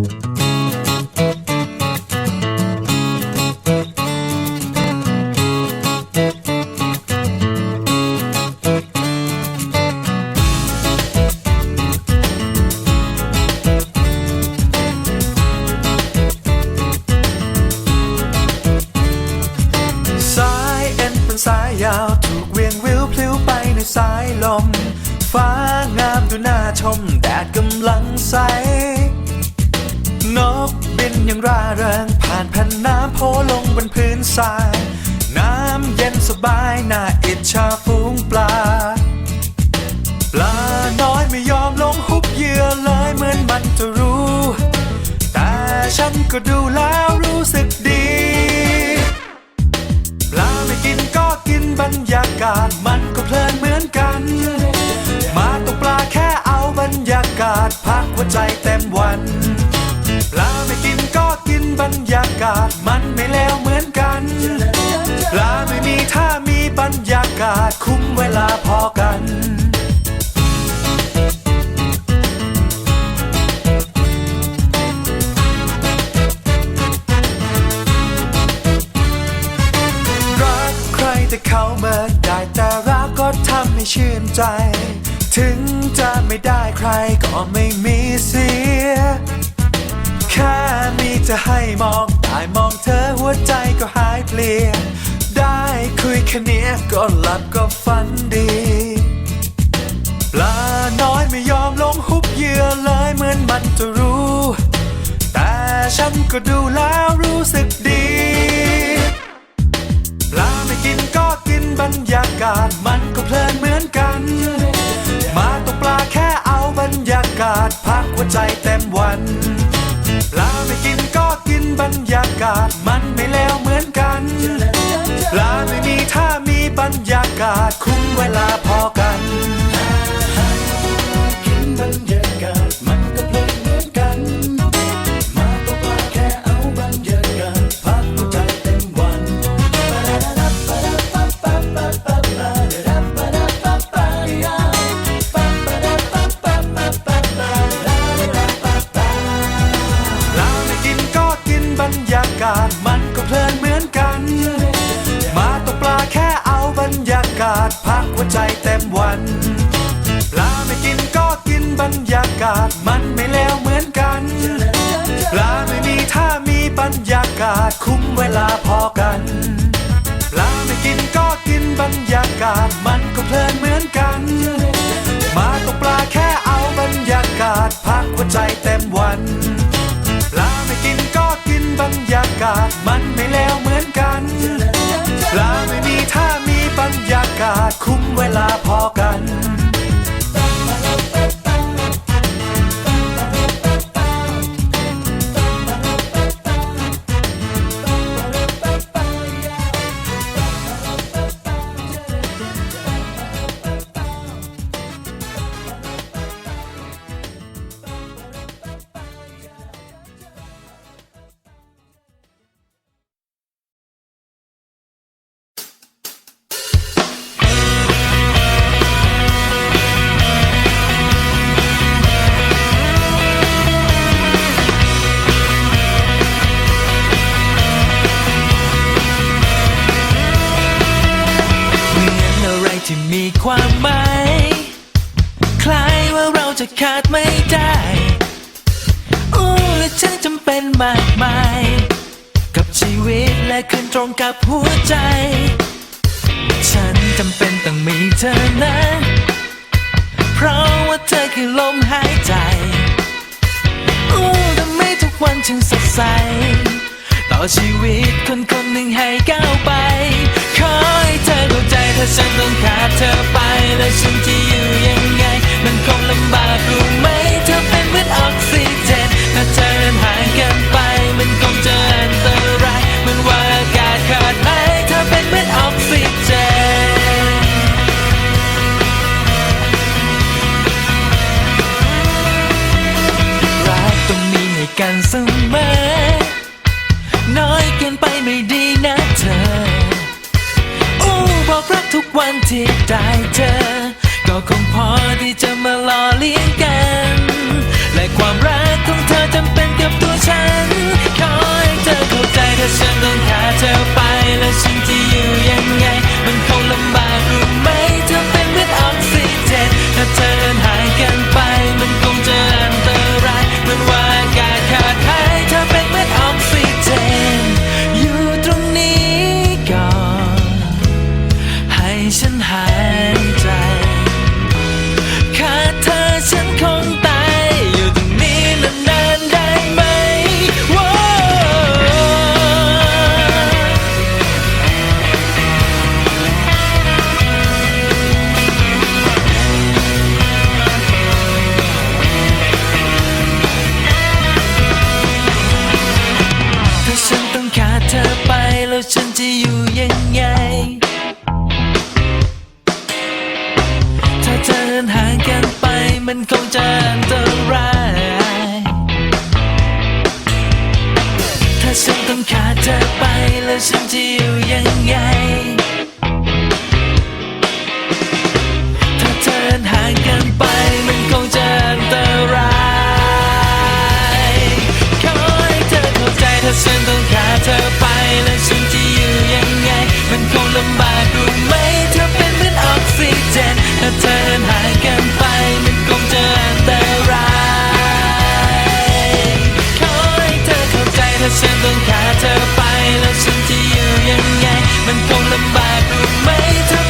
สายเอ็นเป็นสายยาวถูกเวียงวิวพลิ้วไปในสายลม ฟ้างามดูน่าชม แดดกำลังใส อย่างร่าเริง ผ่านแผ่นน้ำโผล่ลงบนพื้นทราย น้ำเย็นสบายน่าอิจฉาฝูงปลา ปลาน้อยไม่ยอมลงหุบเหยื่อเลยเหมือนมันจะรู้ แต่ฉันก็ดูแล้วรู้สึกดี ปลาไม่กินก็กินบรรยากาศมันก็เพลินเหมือนกัน มาตกปลาแค่เอาบรรยากาศพักหัวใจเต็มวัน บรรยากาศมันไม่เลวเหมือนกันปลาไม่มีถ้ามีบรรยากาศคุ้มเวลาพอกันรักใครแต่เขาเมื่อได้แต่รักก็ทำให้ชื่นใจ ถึงจะไม่ได้ใครก็ไม่มีเสีย แค่มีจะให้มองได้มองเธอหัวใจก็หายเปลี่ยน ได้คุยแค่เนี้ยก็หลับก็ฝันดี ปลาน้อยไม่ยอมลงหุบเหยื่อเลยเหมือนมันจะรู้ แต่ฉันก็ดูแล้วรู้สึกดี ปลาไม่กินก็กินบรรยากาศมัน จะขาดไม่ได้อู้และฉันจำเป็นมากมาย กับชีวิตและคืนตรงกับหัวใจ ฉันจำเป็นต้องมีเธอนะ เพราะว่าเธอคือลมหายใจอู้ทำให้ทุกวันฉันสดใส ต่อชีวิตคนคนหนึ่งให้ก้าวไปขอให้เธอเข้าใจถ้าฉันต้องขาดเธอไปแล้วฉันจะอยู่ยังไง คงลำบากรู้ไหมเธอเป็นเหมือนออกซิเจนถ้าเธอเดินห่างกันไป มันคงจะอันตรายเหมันว่าอากาศขาดหายเธอเป็นเหมือนออกซิเจนรักต้องมีให้กันเสมอน้อยเกินไปไม่ดีนะเธออู้บอกรักทุกวันที่ได้เจอก็คงพอที่จะ เลี้ยงกัน และความรักของเธอจำเป็นกับตัวฉัน ขอให้เธอเข้าใจถ้าฉันต้องหาเธอไป และฉันงที่อยู่ยังไง มันคงลำบาก นหากันไปมันคงจะอันตรายถ้าฉันต้องขาดเธอไปแล้วฉันจะอยู่ยังไง ถ้าเธอห่างกันไปมันคงจะอันตรายขอให้เธอเข้าใจถ้าฉันต้องขาดเธอ องขาเธอไปแล้วฉันจะอยู่ยังไง มันคงลำบากรู้ไหมเธอ